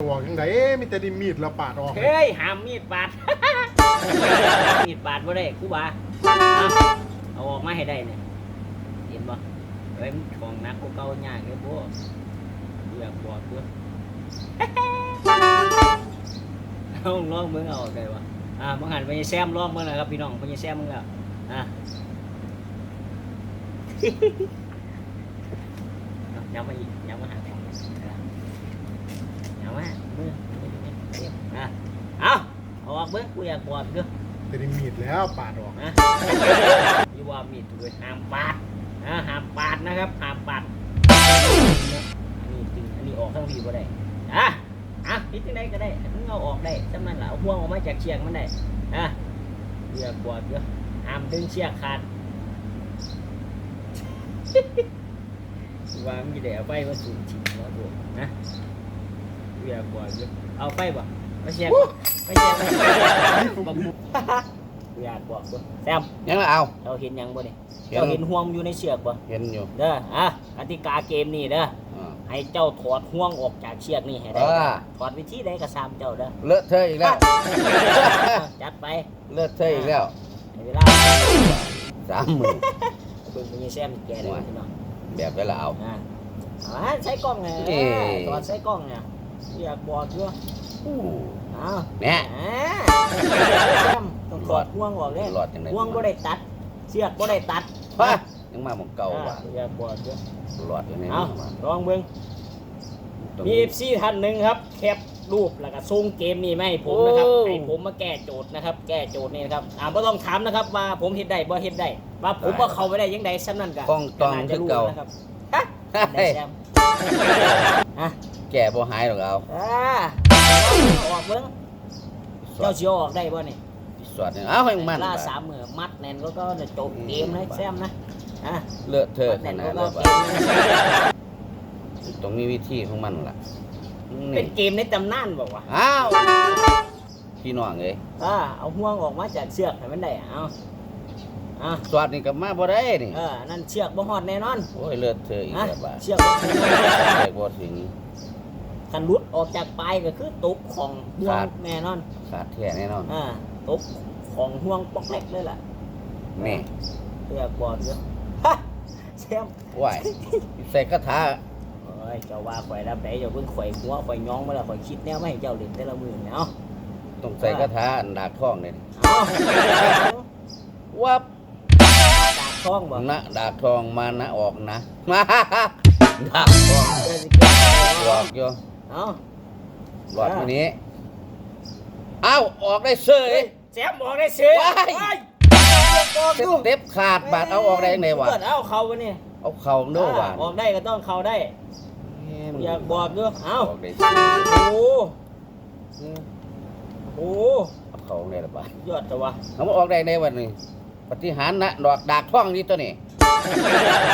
ออกยังไงมีแต่ดิมีดแล้วปาดออกเฮ้ยหามมีดบาด มีดบาดบ่ได้กูบาเอาเอาออกมาให้ได้เนี่ยเห็นบ่เฮ้ยมันของหนักกูเก่ายากเลยบ่เลือกบอดด้วยเอาลองมึงเอาออกได้วะอ่ามึงหันไปแซมลองมึงนะครับพี่น้องไปแซมมึงแล้วอะเอาย้ำมาอีกย้ำมาหาของอะย้ำมามืออะเอาเอกเบิ้งกูอยากบอดด้วยแต่ดิมีดแล้วปาดออกนะยี่ว่ามีตัวห้ามปาดนะห้ามปาดนะครับห้ามปาดอันนี้จริงอันนี้ออกข้างดีก็ได้อะอะนิดนึงได้ก็ได้มึงเอาออกได้จำนั้นแหละเอาห่วงออกมาจากเชือกมันได้อะเรียกบอดเยอะห้ามดึงเชือกขาดว่ามันจะได้เอาไปมาสูงฉิงแล้วกนะเรียกบอดเยอะเอาไปบ่ ไม่เชือกบ่ไม่เชือกบ่บักบุกอยากบอกบ่แซมยังละเอาเราเห็นยังบ่นี่เห็นเราเห็นห่วงอยู่ในเชือกบ่เห็นอยู่เด้ออะกติกาเกมนี่เด้ออ่าให้เจ้าถอดห่วงออกจากเชือกนี่ให้ได้อ่าถอดวิธีใดก็ตามเจ้าเด้อเลอะเทอะอีกแล้วจัดไปเลอะเทอะอีกแล้วให้เวลาสามหมื่นเบิ่งมีแซมแกได้พี่น้องแบบได้ละเอาอ่าอ่าใช้กล้องไงเอ้ยถอดใช้กล้องเนี่ยอยากบอกอยู่ อู้อ้าวแม่อ่าแซมต้องถอดห่วงออกเลยรอดจังได๋ห่วงบ่ได้ตัด เชือกบ่ได้ตัดฮะยังมาหมองเก่าว่ะอ่อยากบอกอยู่รอดอยู่ในเอานี้มาลองเบิ่งตรงมีนี้เอฟซีท่านหนึ่งครับ แคปรูปแล้วก็ส่งเกมนี้มาให้ผมนะครับโอ้ ให้ผมมาแก้โจทย์นะครับ แก้โจทย์นี่นะครับอ่าไม่ต้องถามนะครับว่าผมเฮ็ดได้บ่เฮ็ดได้ว่าผมว่าเขาไปได้ยังไงซ้ำนั่นกะกล้องตองน่าคืจะอรู้เก่า นะครับฮะได้แซมอะแก่บ่หายหรอกเอา อ่าเอาออกเบิ่งสวเจ้าดสิเอาออกได้บ่นี่สวดเนี่ยเอาให้มันล่าบาดสามมือมัดแน่นก็ก็จะจบเกมเลยแซมนะอะเลอะเทอะมัดขแน่นนาก็ดก็เลยเกบาดมตรงนี้วิธีของมันล่ะเป็นี่นเกมในตำนานบอกว่าอ้าวพี่น้องเอ้ยอ่าเอาห่วงออกมาจากเชือกให้มันได้เอาอะสวดนี่ก็มาบ่ได้นี่เออนั่นเชือกบ่ฮอดแน่นอนโอ้ยเลอะเทอะอีกนะแล้วบาดเชือกบ่ถึงแตกบ่ถึง คันหลุดออกจากปลายก็คือตกของห่วครังบแน่นอนขาดแท้แน่นอนอ่าตกของห่วงปอกเล็กเลยล่ะนี่เชือกบอดเยอะฮะแชมป์ว้ายใส่กระทะโอ้ยเจ้าว่าข่อยรับได้เจ้าเพิ่งข่อยหัวข่อยย้องมาแล้วข่อยคิดแนวไม่ให้เจ้าเล่นแต่ละมือเนี่ยเอาต้องใส่กระทะอันดาบท้องเลยเอาวับดาบท้องบ่นะดาบทองมานะออกนะดาบทองเจ้าสิเก็บออกอยู่ เอาหลอดตัวนี้เอ้าออกได้เสยเฮ้ยแชมป์บอกได้เสือว้าย ว้ายบอกเต็ดูบเต็บขาดบาดเอาออกได้ยังไงวะเปิดเอาเขาวะเนี่ยเอาเข่าโน้บาดออกได้ก็ต้องเขาได้ อยากบอกด้วยเอ้าออกได้โอ้โหโอ้โหเอาเข่าในละบาดยอดแต่ว่าเอามาออกได้ในวันนี้ปฏิหารนะดอกดากท้องนี่ตัวนี้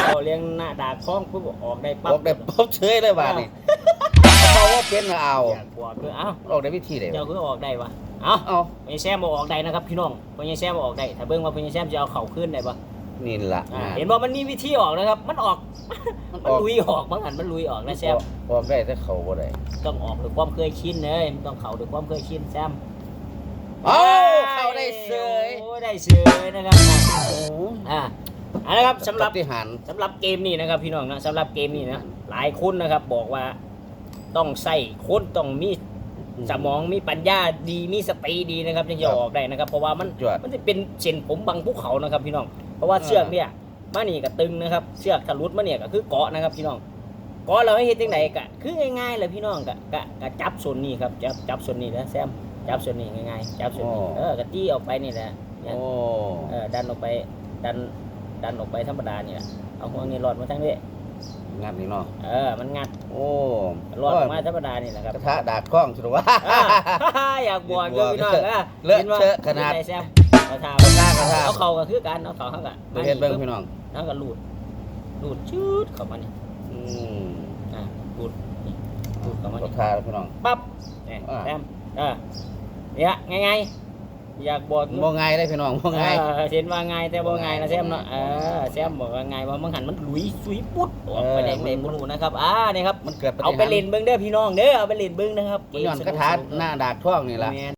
เราเลี้ยงหน้าดาคล้องปุ๊บออกได้อปั๊บอกได้ปุ๊บเฉยเลยบาดนี่ เขาว่าเป็นน่ะเอา อยากบอกด้วยเอ้าออกได้วิธีไหนเจ้าคือออกได้ปะเอ้าเอาพญแซมบออกได้นะครับพี่น้องพญแซมบออกได้ถ้าเบิ่งว่าพญแซมจะเอาเข่าขึ้นได้ปะนี่ล่ะอ่างานเห็นว่ามันมีวิธีออกนะครับ มันออก มันมันออกลุยออกบางอันมันลุยออกนะแซมออกได้แต่เข่าบ่ได้ต้องออกด้วยความเคยชินเลยมันต้องเข่าด้วยความเคยชินแซมเอาเข้าได้เสยโอ้ได้เสยนะครับอ่าอ่านะครับสำหรับปฏิหารสำหรับเกมนี้นะครับพี่น้องนะสำหรับเกมนี้นะหลายคนนะครับบอกว่า ต้องใส่คนต้องมีสมองมีปัญญาดีมีสติดีนะครับถึงจะออกได้นะครับ เพราะว่ามันจวดมันจะเป็นเส้นผมบังภูเขานะครับพี่น้อง เพราะว่าเชือกเนี่ยมานี่ก็ตึงนะครับเชือกทะลุมาเนี่ยก็คือเกาะนะครับพี่น้องเกาะเราให้เห็นจังไหนก็คือง่ายๆเลยพี่น้องก็ก็ก็จับส่วนนี้ครับจับจับส่วนนี้นะแซมจับส่วนนี้ง่ายๆจับส่วนนี้เออกระตี้ออกไปนี่แหละเนี่ยโอ้เออดันออกไปดันดันออกไปธรรมดาเนี่ยเอาหัวนี่รอดมาทั้งนี้ งานนี่เนาะเออ มันงัดโอ้รอดออกมาธรรมดานี่แหละครับกระทะดาดกล้องสุดว่าอ่าอยากบวกเยอะพี่น้องเออเลอะห็นว่าเทอะขนาดห็ไหมแซมเอาทากระทะกระทะเอาเข่าก็คือกันเอาเข่าเข้ากันไปเห็นเบิ่งพี่น้องแล้วก็ลูดลูดชืดเข้ามานี่อืมอ่าลูดนี่ลูดเข้ามากระนี่ทะพี่น้องปั๊บเนี่ยอ่าแซมเออเนี่ยง่าย อยากบอกบ่ง่ายได้พี่น้องบ่ง่ายเออเห็นว่าง่ายแต่บ่ง่ายนะแซมเนาะเออแซมบอกว่าง่ายว่ามันหันมันหลุยสุยปุ๊ดออกไปแดงๆบ่รู้นะครับอ่านี่ครับมันเกิดปฏิหารเอาไปเล่นเบิ่งเด้อพี่น้องเด้อเอาไปเล่นเบิ่งนะครับมันย้อนกระถาหน้าดากท่องนี่ล่ะแม่น